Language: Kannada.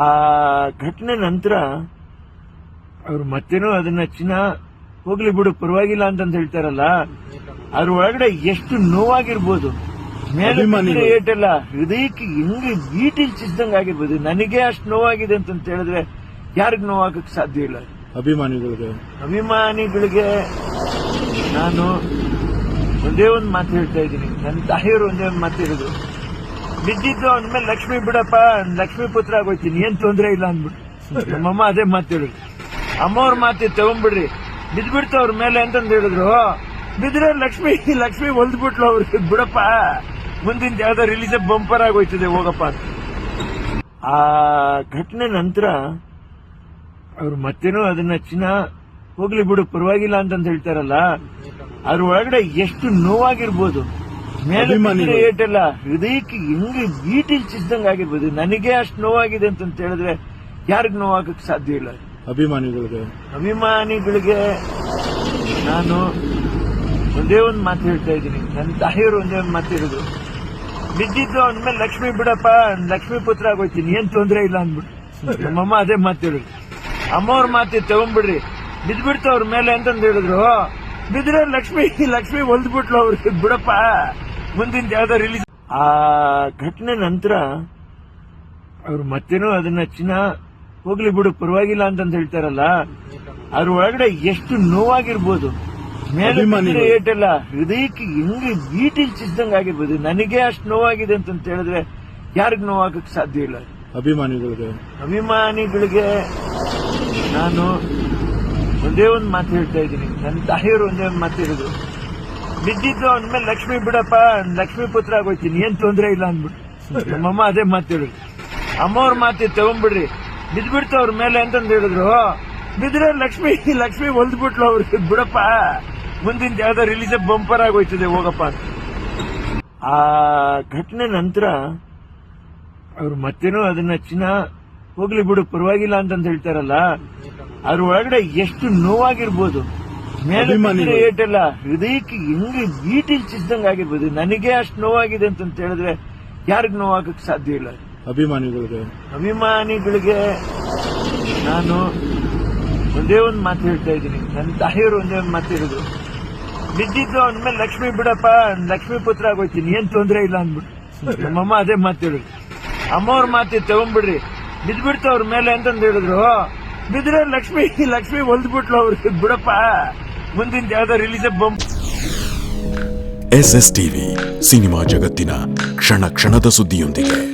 ಆ ಘಟನೆ ನಂತರ ಅವ್ರು ಮತ್ತೇನೋ ಅದನ್ನ ಚಿನ್ನ ಹೋಗ್ಲಿ ಬಿಡು ಪರವಾಗಿಲ್ಲ ಅಂತಂತ ಹೇಳ್ತಾರಲ್ಲ ಅದ್ರ ಒಳಗಡೆ ಎಷ್ಟು ನೋವಾಗಿರ್ಬೋದು. ಮೇಲೆ ಏಟಲ್ಲ ಹೃದಯಕ್ಕೆ ಹೆಂಗೆ ಈಟಿಲ್ ಚಿಸ್ದಂಗ್ ಆಗಿರ್ಬೋದು. ನನಗೆ ಅಷ್ಟು ನೋವಾಗಿದೆ ಅಂತಂತ ಹೇಳಿದ್ರೆ ಯಾರಿಗ್ ನೋವಾಗಕ್ ಸಾಧ್ಯ ಇಲ್ಲ? ಅಭಿಮಾನಿಗಳಿಗೆ. ಅಭಿಮಾನಿಗಳಿಗೆ ನಾನು ಒಂದೇ ಒಂದು ಮಾತು ಹೇಳ್ತಾ ಇದ್ದೀನಿ. ನನ್ನ ತಾಯಿಯವರು ಒಂದೇ ಒಂದು ಮಾತು ಹೇಳಿದ್ರು. ಬಿದ್ದಿದ್ದು ಅಂದ್ಮೇಲೆ ಲಕ್ಷ್ಮಿ ಬಿಡಪ್ಪ, ಲಕ್ಷ್ಮಿ ಪುತ್ರ ಆಗೋಯ್ತೀನಿ, ಏನ್ ತೊಂದ್ರೆ ಇಲ್ಲ ಅಂದ್ಬಿಟ್ಟು ನಮ್ಮಮ್ಮ ಅದೇ ಮಾತು ಹೇಳಿದ್ರು. ಅಮ್ಮವ್ರ ಮಾತು ತಗೊಂಡ್ಬಿಡ್ರಿ ಬಿದ್ಬಿಡ್ತು ಅವ್ರ ಮೇಲೆ ಅಂತಂದು ಹೇಳಿದ್ರು. ಬಿದ್ರೆ ಲಕ್ಷ್ಮಿ ಲಕ್ಷ್ಮಿ ಹೊಲ್ದ್ಬಿಟ್ಲು ಅವ್ರಿಗೆ ಬಿಡಪ್ಪ, ಮುಂದಿನ ಯಾವ್ದೋ ರಿಲೀಸ್ ಬಂಪರ್ ಆಗೋಯ್ತದೆ, ಹೋಗಪ್ಪ ಅಂತ. ಆ ಘಟನೆ ನಂತರ ಅವ್ರು ಮತ್ತೇನೋ ಅದನ್ನ ಚಿನ್ನ, ಹೋಗ್ಲಿ ಬಿಡು, ಪರವಾಗಿಲ್ಲ ಅಂತಂದ್ ಹೇಳ್ತಾರಲ್ಲ, ಅದ್ರ ಒಳಗಡೆ ಎಷ್ಟು ನೋವಾಗಿರ್ಬೋದು. ಮೇಲೆ ಅಭಿಮಾನಿಗಳು. ಏಟಲ್ಲ? ಹೃದಯಕ್ಕೆ ಹೆಂಗೆ ಈಟಿಲ್ ಚಿಸ್ದಂಗ್ ಆಗಿರ್ಬೋದು. ನನಗೆ ಅಷ್ಟು ನೋವಾಗಿದೆ ಅಂತ ಹೇಳಿದ್ರೆ ಯಾರಿಗ್ ನೋವಾಗಕ್ ಸಾಧ್ಯ ಇಲ್ಲ. ಅಭಿಮಾನಿಗಳಿಗೆ. ಅಭಿಮಾನಿಗಳಿಗೆ ನಾನು ಒಂದೇ ಒಂದು ಮಾತು ಹೇಳ್ತಾ ಇದ್ದೀನಿ. ನನ್ನ ತಾಯಿಯವರು ಒಂದೇ ಒಂದು ಮಾತು ಹೇಳಿದ್ರು. ಬಿದ್ದಿದ್ದು ಅಂದ್ಮೇಲೆ ಲಕ್ಷ್ಮಿ ಬಿಡಪ್ಪ ಲಕ್ಷ್ಮಿ ಪುತ್ರ ಆಗೋಯ್ತೀನಿ ಏನ್ ತೊಂದರೆ ಇಲ್ಲ ಅಂದ್ಬಿಟ್ಟು. ನಮ್ಮಮ್ಮ ಅದೇ ಮಾತು ಹೇಳಿದ್ರು. ಅಮ್ಮವ್ರ ಮಾತು ತಗೊಂಡ್ಬಿಡ್ರಿ. ಬಿದ್ಬಿಡ್ತು ಅವ್ರ ಮೇಲೆ ಅಂತಂದು ಹೇಳಿದ್ರು. ಬಿದ್ರೆ ಲಕ್ಷ್ಮಿ ಲಕ್ಷ್ಮಿ ಹೊಲ್ದ್ಬಿಟ್ಲು ಅವ್ರಿಗೆ ಬಿಡಪ್ಪ. ಮುಂದಿನ ಯಾವ್ದೋ ರಿಲೀಸ್ ಆ ಘಟನೆ ನಂತರ ಅವ್ರು ಮತ್ತೇನೋ ಅದನ್ನ ಚಿನ್ನ ಹೋಗ್ಲಿ ಬಿಡು ಪರವಾಗಿಲ್ಲ ಅಂತ ಹೇಳ್ತಾರಲ್ಲ ಅದ್ರ ಒಳಗಡೆ ಎಷ್ಟು ನೋವಾಗಿರ್ಬೋದು. ಮೇಲೆ ಏಟಲ್ಲ ಹೃದಯಕ್ಕೆ ಹೆಂಗೆ ಬೀಟಿಲ್ ಚಿಸ್ದಂಗ್ ಆಗಿರ್ಬೋದು. ನನಗೆ ಅಷ್ಟು ನೋವಾಗಿದೆ ಅಂತ ಹೇಳಿದ್ರೆ ಯಾರಿಗೂ ನೋವಾಗಕ್ ಸಾಧ್ಯ ಇಲ್ಲ? ಅಭಿಮಾನಿಗಳಿಗೆ. ಅಭಿಮಾನಿಗಳಿಗೆ ನಾನು ಒಂದೇ ಒಂದು ಮಾತು ಹೇಳ್ತಾ ಇದ್ದೀನಿ. ನನ್ನ ತಾಯಿಯವರು ಒಂದೇ ಒಂದು ಮಾತು ಹೇಳಿದ್ರು. ಬಿದ್ದಿದ್ದು ಅಂದ್ಮೇಲೆ ಲಕ್ಷ್ಮಿ ಬಿಡಪ್ಪ, ಲಕ್ಷ್ಮಿ ಪುತ್ರ ಆಗೋಯ್ತೀನಿ, ಏನ್ ತೊಂದ್ರೆ ಇಲ್ಲ ಅಂದ್ಬಿಟ್ಟು. ನಮ್ಮಮ್ಮ ಅದೇ ಮಾತು ಹೇಳಿದ್ರು ಅಮ್ಮವ್ರ ಮಾತು ತಗೊಂಡ್ಬಿಡ್ರಿ ಬಿದ್ಬಿಡ್ತು ಅವ್ರ ಮೇಲೆ ಅಂತಂದು ಹೇಳಿದ್ರು. ಬಿದ್ರೆ ಲಕ್ಷ್ಮಿ ಲಕ್ಷ್ಮಿ ಹೊಲ್ದ್ಬಿಟ್ಲು ಅವ್ರಿಗೆ ಬಿಡಪ್ಪ, ಮುಂದಿನ ಯಾವ್ದೋ ರಿಲೀಸ್ ಬಂಪರ್ ಆಗೋಯ್ತದೆ, ಹೋಗಪ್ಪ ಆ ಘಟನೆ ನಂತರ ಅವ್ರು ಮತ್ತೇನೋ ಅದನ್ನ ಚಿನ್ನ, ಹೋಗ್ಲಿ ಬಿಡು, ಪರವಾಗಿಲ್ಲ ಅಂತಂದ್ ಹೇಳ್ತಾರಲ್ಲ, ಅದ್ರ ಒಳಗಡೆ ಎಷ್ಟು ನೋವಾಗಿರ್ಬೋದು. ಅಭಿಮಾನಿಗಳು. ಏಟಲ್ಲ ಹೃದಯಕ್ಕೆ ಹೆಂಗೆ ಈಟಿಲ್ ಚಿಸ್ದಂಗ್ ಆಗಿರ್ಬೋದು ನನಗೆ ಅಷ್ಟು ನೋವಾಗಿದೆ ಅಂತಂತ ಹೇಳಿದ್ರೆ ಯಾರಿಗ್ ನೋವಾಗಕ್ ಸಾಧ್ಯ ಇಲ್ಲ. ಅಭಿಮಾನಿಗಳಿಗೆ. ಅಭಿಮಾನಿಗಳಿಗೆ ನಾನು ಒಂದೇ ಒಂದು ಮಾತು ಹೇಳ್ತಾ ಇದ್ದೀನಿ. ನನ್ನ ತಾಯಿಯವರು ಒಂದೇ ಒಂದು ಮಾತು ಹೇಳಿದ್ರು. ಬಿದ್ದಿದ್ದು ಅಂದ್ಮೇಲೆ ಲಕ್ಷ್ಮಿ ಬಿಡಪ್ಪ ಲಕ್ಷ್ಮಿ ಪುತ್ರ ಆಗೋಯ್ತೀನಿ ಏನ್ ತೊಂದ್ರೆ ಇಲ್ಲ ಅಂದ್ಬಿಟ್ಟು. ನಮ್ಮಮ್ಮ ಅದೇ ಮಾತು ಹೇಳಿದ್ರು. ಅಮ್ಮವ್ರ ಮಾತು ತಗೊಂಡ್ಬಿಡ್ರಿ. ಬಿದ್ಬಿಡ್ತು ಅವ್ರ ಮೇಲೆ ಅಂತಂದು ಹೇಳಿದ್ರು. ಬಿದ್ರೆ ಲಕ್ಷ್ಮಿ ಲಕ್ಷ್ಮಿ ಹೊಲ್ದ್ಬಿಟ್ಲು ಅವ್ರಿಗೆ ಬಿಡಪ್ಪ. ಮುಂದಿನ ಯಾವ್ದೋ ರಿಲೀಸ್ ಬಂಪ್ ಎಸ್ ಎಸ್ ಟಿವಿ ಸಿನಿಮಾ ಜಗತ್ತಿನ ಕ್ಷಣ ಕ್ಷಣದ ಸುದ್ದಿಯೊಂದಿಗೆ.